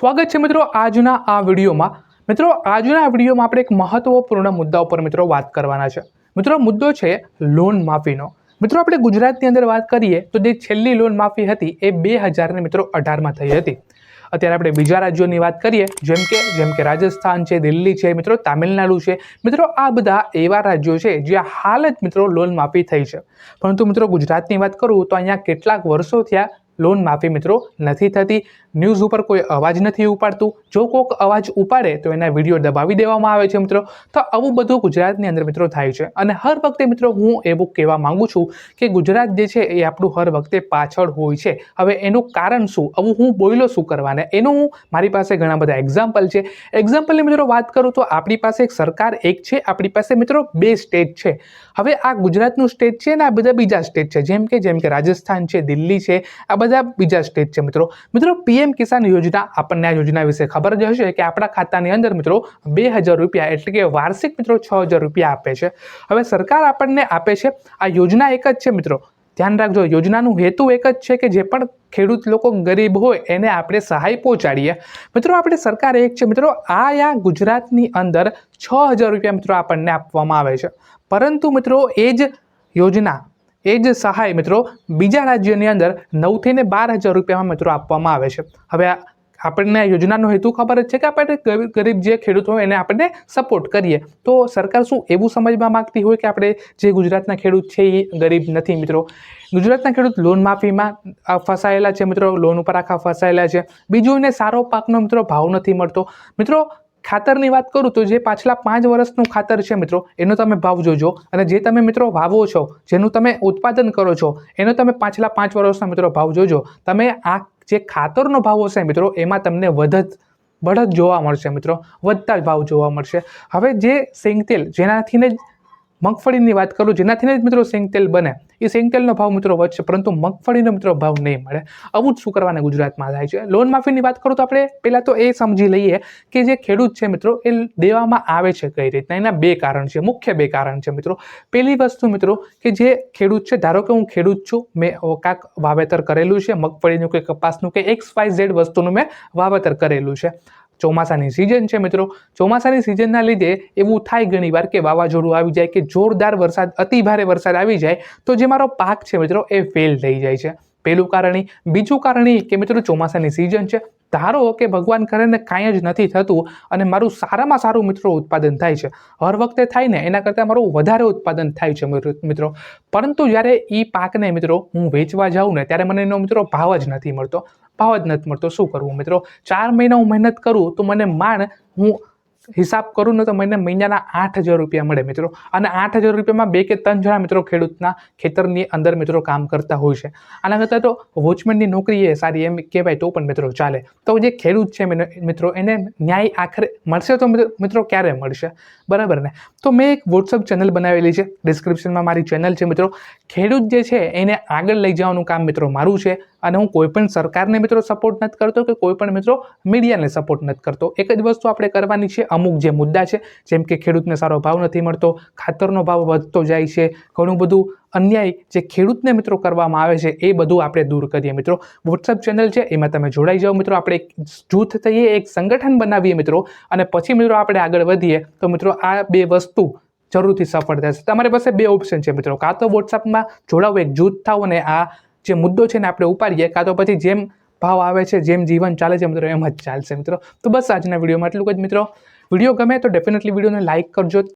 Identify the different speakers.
Speaker 1: સ્વાગત છે મિત્રો આજના આ વિડીયોમાં. મિત્રો, આજના વિડીયોમાં આપણે એક મહત્વપૂર્ણ મુદ્દા ઉપર મિત્રો વાત કરવાના છે. મિત્રો, મુદ્દો છે લોન માફીનો. મિત્રો, આપણે ગુજરાતની અંદર વાત કરીએ તો જે છેલ્લી લોન માફી હતી એ બે હજારને મિત્રો અઢારમાં થઈ હતી. અત્યારે આપણે બીજા રાજ્યોની વાત કરીએ, જેમ કે જેમ કે રાજસ્થાન છે, દિલ્હી છે, મિત્રો, તામિલનાડુ છે. મિત્રો, આ બધા એવા રાજ્યો છે જ્યાં હાલ જ મિત્રો લોન માફી થઈ છે. પરંતુ મિત્રો ગુજરાતની વાત કરું તો અહીંયા કેટલાક વર્ષો થયા લોન માફી મિત્રો નથી થતી. ન્યૂઝ ઉપર કોઈ અવાજ નથી ઉપાડતું. જો કોઈક અવાજ ઉપાડે તો એના વીડિયો દબાવી દેવામાં આવે છે મિત્રો. તો આવું બધું ગુજરાતની અંદર મિત્રો થાય છે. અને હર વખતે મિત્રો હું એવું કહેવા માંગુ છું કે ગુજરાત જે છે એ આપણું હર વખતે પાછળ હોય છે. હવે એનું કારણ શું? આવું હું બોયલો શું કરવાને? એનું હું મારી પાસે ઘણા બધા એક્ઝામ્પલ છે. એક્ઝામ્પલની મિત્રો વાત કરું તો આપણી પાસે એક સરકાર, એક છે. આપણી પાસે મિત્રો બે સ્ટેટ છે. હવે આ ગુજરાતનું સ્ટેટ છે ને આ બધા બીજા સ્ટેટ છે. જેમ કે જેમ કે રાજસ્થાન છે, દિલ્હી છે. આ બધા બીજા સ્ટેટ છે મિત્રો. મિત્રો પીએમ કિસાન યોજના આપણને આ યોજના વિશે ખબર જ હશે કે આપણા ખાતાની અંદર મિત્રો બે હજાર રૂપિયા એટલે કે વાર્ષિક મિત્રો છ હજાર રૂપિયા આપે છે. હવે સરકાર આપણને આપે છે, આ યોજના એક જ છે મિત્રો. ધ્યાન રાખજો, યોજનાનું હેતુ એક જ છે કે જે પણ ખેડૂત લોકો ગરીબ હોય એને આપણે સહાય પહોંચાડીએ. મિત્રો, આપણે સરકાર એક છે મિત્રો, આ યા ગુજરાતની અંદર છ હજાર રૂપિયા મિત્રો આપણને આપવામાં આવે છે. પરંતુ મિત્રો, એ જ યોજના એ જ સહાય મિત્રો બીજા રાજ્યોની અંદર નવથી ને બાર હજાર રૂપિયામાં મિત્રો આપવામાં આવે છે. હવે આપણને યોજનાનો હેતુ ખબર જ છે કે આપણે ગરીબ- જે ખેડૂત હોય એને આપણને સપોર્ટ કરીએ. તો સરકાર શું એવું સમજવા માંગતી હોય કે આપણે જે ગુજરાતના ખેડૂત છે એ ગરીબ નથી મિત્રો? ગુજરાતના ખેડૂત લોન માફીમાં ફસાયેલા છે મિત્રો લોન ઉપર આખા ફસાયેલા છે. બીજું એને સારો પાકનો મિત્રો ભાવ નથી મળતો. મિત્રો ખાતરની વાત કરું તો જે પાછલા પાંચ વર્ષનું ખાતર છે મિત્રો, એનો તમે ભાવ જોજો અને જે તમે મિત્રો વાવો છો, જેનું તમે ઉત્પાદન કરો છો, એનો તમે પાછલા પાંચ વર્ષના મિત્રો ભાવ જોજો. તમે આ જે ખાતરનો ભાવ હશે મિત્રો, એમાં તમને વધત બઢત જોવા મળશે મિત્રો, વધતા જ ભાવ જોવા મળશે. હવે જે સિંગતેલ જેનાથીને મગફળીની વાત કરું જેનાથી જ મિત્રો શેંગતેલ બને. એ શેંગતેલનો ભાવ મિત્રો વધશે, પરંતુ મગફળીનો મિત્રો ભાવ નહીં મળે. આવું જ શું કરવાને ગુજરાતમાં થાય છે? લોન માફીની વાત કરું તો આપણે પહેલાં તો એ સમજી લઈએ કે જે ખેડૂત છે મિત્રો, એ દેવામાં આવે છે કઈ રીતના? એના બે કારણ છે, મુખ્ય બે કારણ છે મિત્રો. પહેલી વસ્તુ મિત્રો, કે જે ખેડૂત છે, ધારો કે હું ખેડૂત છું, મેં કાંક વાવેતર કરેલું છે, મગફળીનું કે કપાસનું કે એક્સ વાય ઝેડ વસ્તુનું મેં વાવેતર કરેલું છે. ચોમાસાની સિઝન છે મિત્રો. ચોમાસાની સિઝનના લીધે એવું થાય ઘણીવાર કે વાવાઝોડું આવી જાય કે જોરદાર વરસાદ, અતિ ભારે વરસાદ આવી જાય તો જે મારો પાક છે મિત્રો એ ફેલ થઈ જાય છે. પહેલું કારણ એ. બીજું કારણ એ કે મિત્રો ચોમાસાની સિઝન છે ધારો કે ભગવાન કરે ને કાંઈ જ નથી થતું અને મારું સારામાં સારું મિત્રો ઉત્પાદન થાય છે. હર વખતે થાય ને એના કરતાં મારું વધારે ઉત્પાદન થાય છે મિત્રો- પરંતુ જ્યારે એ પાકને મિત્રો હું વેચવા જાઉં ને ત્યારે મને એનો મિત્રો ભાવ જ નથી મળતો. ભાવ જ નથી મળતો. શું કરવું મિત્રો? ચાર મહિના હું મહેનત કરું તો મને માંડ હું હિસાબ કરું ને તો મને મહિનાના આઠ હજાર રૂપિયા મળે મિત્રો. અને આઠ હજાર રૂપિયામાં બે કે ત્રણ જણા મિત્રો ખેડૂતના ખેતરની અંદર મિત્રો કામ કરતા હોય છે. આના કરતાં તો વોચમેનની નોકરી એ સારી એમ કહેવાય તો પણ મિત્રો ચાલે. તો જે ખેડૂત છે મિત્રો, એને ન્યાય આખરે મળશે તો મિત્રો ક્યારે મળશે? બરાબર ને? તો મેં એક વોટ્સઅપ ચેનલ બનાવેલી છે. ડિસ્ક્રિપ્શનમાં મારી ચેનલ છે મિત્રો. ખેડૂત જે છે એને આગળ લઈ જવાનું કામ મિત્રો મારું છે. અને હું કોઈ પણ સરકારને મિત્રો સપોર્ટ નથી કરતો કે કોઈ પણ મિત્રો મીડિયાને સપોર્ટ નથી કરતો. એક જ વસ્તુ આપણે કરવાની છે, અમુક જે મુદ્દા છે, જેમ કે ખેડૂતને સારો ભાવ નથી મળતો, ખાતરનો ભાવ વધતો જાય છે, ઘણું બધું અન્યાય જે ખેડૂતને મિત્રો કરવામાં આવે છે, એ બધું આપણે દૂર કરીએ મિત્રો. વોટ્સઅપ ચેનલ છે, એમાં તમે જોડાઈ જાઓ મિત્રો. આપણે એક જૂથ થઈએ, એક સંગઠન બનાવીએ મિત્રો. અને પછી મિત્રો આપણે આગળ વધીએ, તો મિત્રો આ બે વસ્તુ જરૂરથી સફળ થશે. તમારી પાસે બે ઓપ્શન છે મિત્રો. કાં તો વોટ્સઅપમાં જોડાવો એક જૂથ થાવ અને આ જે મુદ્દો છે ને આપણે ઉપાડીએ, કાં તો પછી જેમ ભાવ આવે છે, જેમ જીવન ચાલે છે મિત્રો, એમ જ ચાલશે મિત્રો. તો બસ આજના વિડીયોમાં એટલું જ મિત્રો. વીડિયો ગમે તો ડેફિનેટલી વિડીયોને લાઇક કરજો.